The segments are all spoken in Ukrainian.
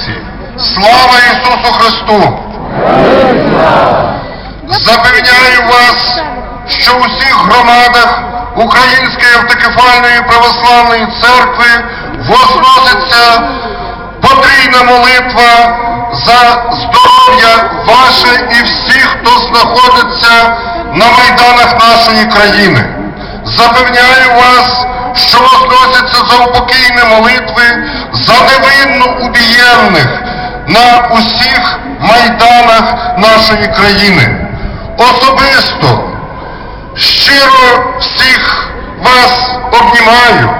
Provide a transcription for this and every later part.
українці! Слава Ісусу Христу! Запевняю вас, що у всіх громадах Української автокефальної православної церкви возноситься потрійна молитва за здоров'я ваше і всіх, хто знаходиться на майданах нашої країни. Запевняю вас, що возносяться за упокійні молитви за невинно убієнних на усіх майданах нашої країни. Особисто щиро всіх вас обнімаю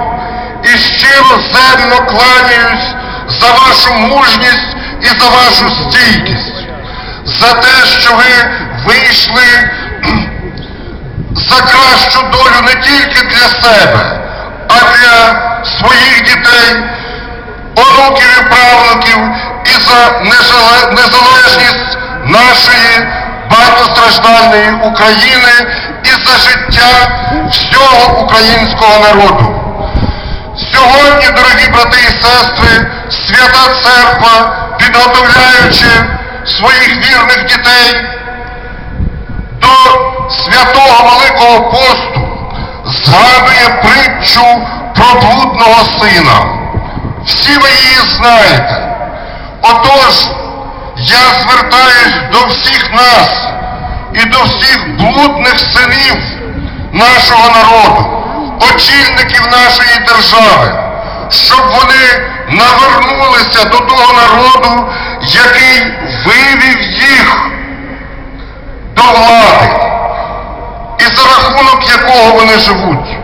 і щиро земно кланяюсь за вашу мужність і за вашу стійкість, за те, що ви вийшли за кращу долю не тільки для себе, а для своїх дітей, онуків і правнуків і за незалежність нашої багатостраждальної України і за життя всього українського народу. Сьогодні, дорогі брати і сестри, свята церква, підготовляючи своїх вірних дітей до святого Великого посту, згадує притчу про блудного сина. Всі ви її знаєте. Отож, я звертаюсь до всіх нас і до всіх блудних синів нашого народу, очільників нашої держави, щоб вони навернулися до того народу, який вивів їх до влади, і за рахунок якого вони живуть.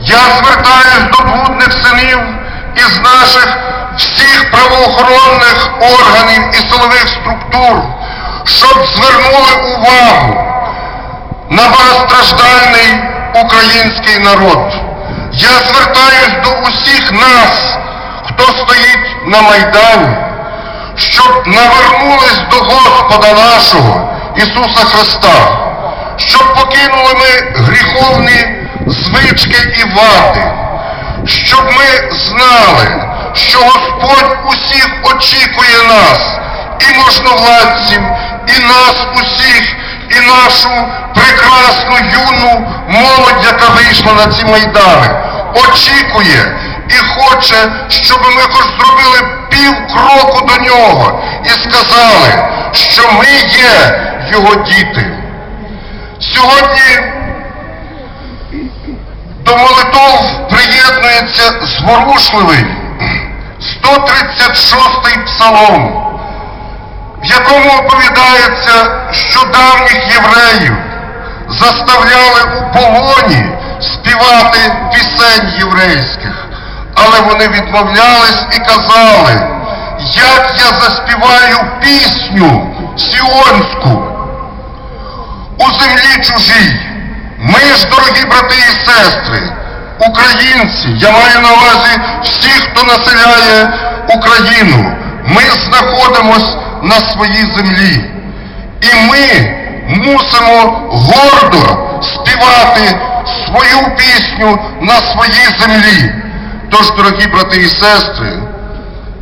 Я звертаюсь до блудних синів із наших всіх правоохоронних органів і силових структур, щоб звернули увагу на багатостраждальний український народ. Я звертаюсь до усіх нас, хто стоїть на Майдані, щоб навернулись до Господа нашого Ісуса Христа, щоб покинули ми гріховні звички і вади, щоб ми знали, що Господь усіх очікує нас, і можновладців, і нас усіх, і нашу прекрасну юну молодь, яка вийшла на ці майдани, очікує і хоче, щоб ми хоч зробили пів кроку до нього і сказали, що ми є його діти. Сьогодні до молитов приєднується зворушливий 136-й псалом, в якому оповідається, що давніх євреїв заставляли у полоні співати пісень єврейських, але вони відмовлялись і казали, як я заспіваю пісню сіонську у землі чужій. Ми ж, дорогі брати і сестри, українці, я маю на увазі всіх, хто населяє Україну, ми знаходимось на своїй землі. І ми мусимо гордо співати свою пісню на своїй землі. Тож, дорогі брати і сестри,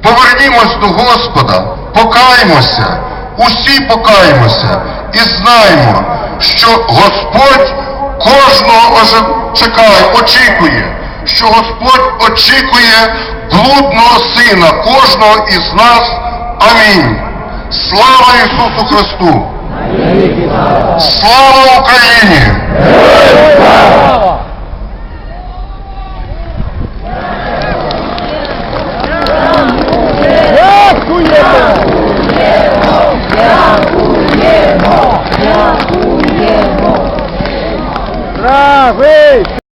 повернімось до Господа, покаємося, усі покаємося і знаємо, що Господь кожного чекає, очікує, що Господь очікує блудного сина кожного із нас. Амінь. Слава Ісусу Христу! Слава Україні! Bravo! Ei!